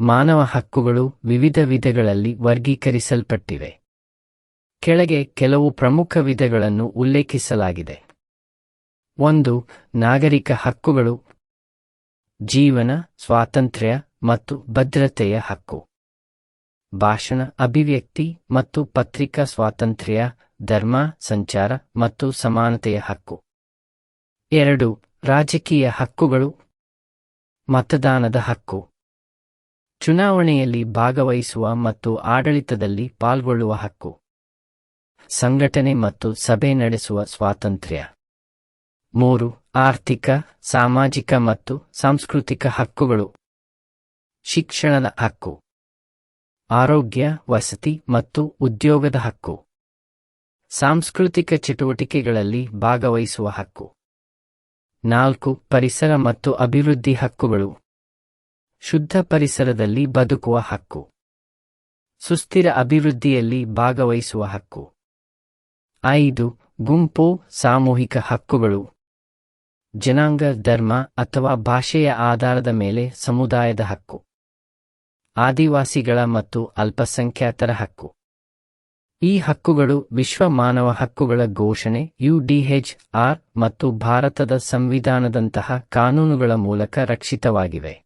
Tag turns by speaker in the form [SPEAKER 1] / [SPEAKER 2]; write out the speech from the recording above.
[SPEAKER 1] ಮಾನವ ಹಕ್ಕುಗಳು ವಿವಿಧ ವಿಧಗಳಲ್ಲಿ ವರ್ಗೀಕರಿಸಲ್ಪಟ್ಟಿವೆ. ಕೆಳಗೆ ಕೆಲವು ಪ್ರಮುಖ ವಿಧಗಳನ್ನು ಉಲ್ಲೇಖಿಸಲಾಗಿದೆ. ಒಂದು, ನಾಗರಿಕ ಹಕ್ಕುಗಳು. ಜೀವನ, ಸ್ವಾತಂತ್ರ್ಯ ಮತ್ತು ಭದ್ರತೆಯ ಹಕ್ಕು. ಭಾಷಣ, ಅಭಿವ್ಯಕ್ತಿ ಮತ್ತು ಪತ್ರಿಕಾ ಸ್ವಾತಂತ್ರ್ಯ, ಧರ್ಮ, ಸಂಚಾರ ಮತ್ತು ಸಮಾನತೆಯ ಹಕ್ಕು. ಎರಡು, ರಾಜಕೀಯ ಹಕ್ಕುಗಳು. ಮತದಾನದ ಹಕ್ಕು. ಚುನಾವಣೆಯಲ್ಲಿ ಭಾಗವಹಿಸುವ ಮತ್ತು ಆಡಳಿತದಲ್ಲಿ ಪಾಲ್ಗೊಳ್ಳುವ ಹಕ್ಕು, ಸಂಘಟನೆ ಮತ್ತು ಸಭೆ ನಡೆಸುವ ಸ್ವಾತಂತ್ರ್ಯ. ಮೂರು, ಆರ್ಥಿಕ, ಸಾಮಾಜಿಕ ಮತ್ತು ಸಾಂಸ್ಕೃತಿಕ ಹಕ್ಕುಗಳು. ಶಿಕ್ಷಣದ ಹಕ್ಕು, ಆರೋಗ್ಯ, ವಸತಿ ಮತ್ತು ಉದ್ಯೋಗದ ಹಕ್ಕು. ಸಾಂಸ್ಕೃತಿಕ ಚಟುವಟಿಕೆಗಳಲ್ಲಿ ಭಾಗವಹಿಸುವ ಹಕ್ಕು. ನಾಲ್ಕು, ಪರಿಸರ ಮತ್ತು ಅಭಿವೃದ್ಧಿ ಹಕ್ಕುಗಳು. ಶುದ್ಧ ಪರಿಸರದಲ್ಲಿ ಬದುಕುವ ಹಕ್ಕು. ಸುಸ್ಥಿರ ಅಭಿವೃದ್ಧಿಯಲ್ಲಿ ಭಾಗವಹಿಸುವ ಹಕ್ಕು. ಐದು, ಗುಂಪು, ಸಾಮೂಹಿಕ ಹಕ್ಕುಗಳು. ಜನಾಂಗ, ಧರ್ಮ ಅಥವಾ ಭಾಷೆಯ ಆಧಾರದ ಮೇಲೆ ಸಮುದಾಯದ ಹಕ್ಕು. ಆದಿವಾಸಿಗಳ ಮತ್ತು ಅಲ್ಪಸಂಖ್ಯಾತರ ಹಕ್ಕು. ಈ ಹಕ್ಕುಗಳು ವಿಶ್ವ ಮಾನವ ಹಕ್ಕುಗಳ ಘೋಷಣೆ ಯುಡಿಎಚ್ ಆರ್ ಮತ್ತು ಭಾರತದ ಸಂವಿಧಾನದಂತಹ ಕಾನೂನುಗಳ ಮೂಲಕ ರಕ್ಷಿತವಾಗಿವೆ.